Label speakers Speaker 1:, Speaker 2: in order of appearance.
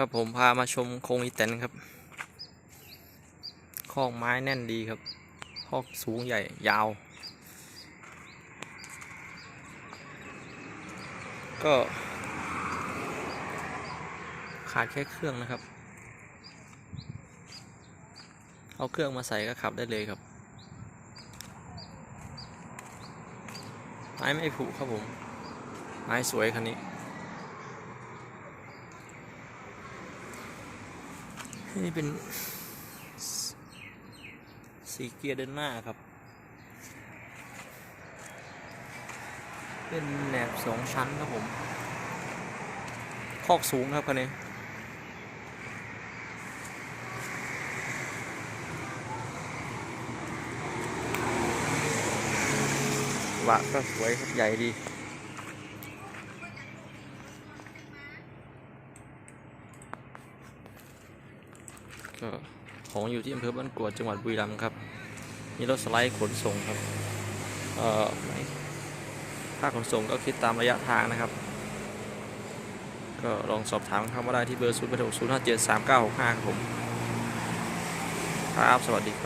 Speaker 1: ครับผมพามาชมโครงอีแตนครับคอกไม้แน่นดีครับคอกสูงใหญ่ยาว ก็ ขาดแค่เครื่องนะครับ เอาเครื่องมาใส่ก็ขับได้เลยครับ ไม้ไม่ผุครับผม ไม้สวยคันนี้ นี่เป็นสีเกียร์เดินหน้าครับ เป็นแหนบสองชั้นครับผม คอกสูงครับคันนี้วะก็สวยครับใหญ่ดี ก็ของอยู่ที่อำเภอบ้านกวดจังหวัดบุรีรัมย์ครับ มีรถสไลด์ขนส่งครับ เอ่อค่าขนส่งก็คิดตามระยะทางนะครับ ก็ลองสอบถามเข้ามาได้ที่เบอร์ 0 8 6 0 5 7 3 9 6 5ครับผม ครับ สวัสดีครับ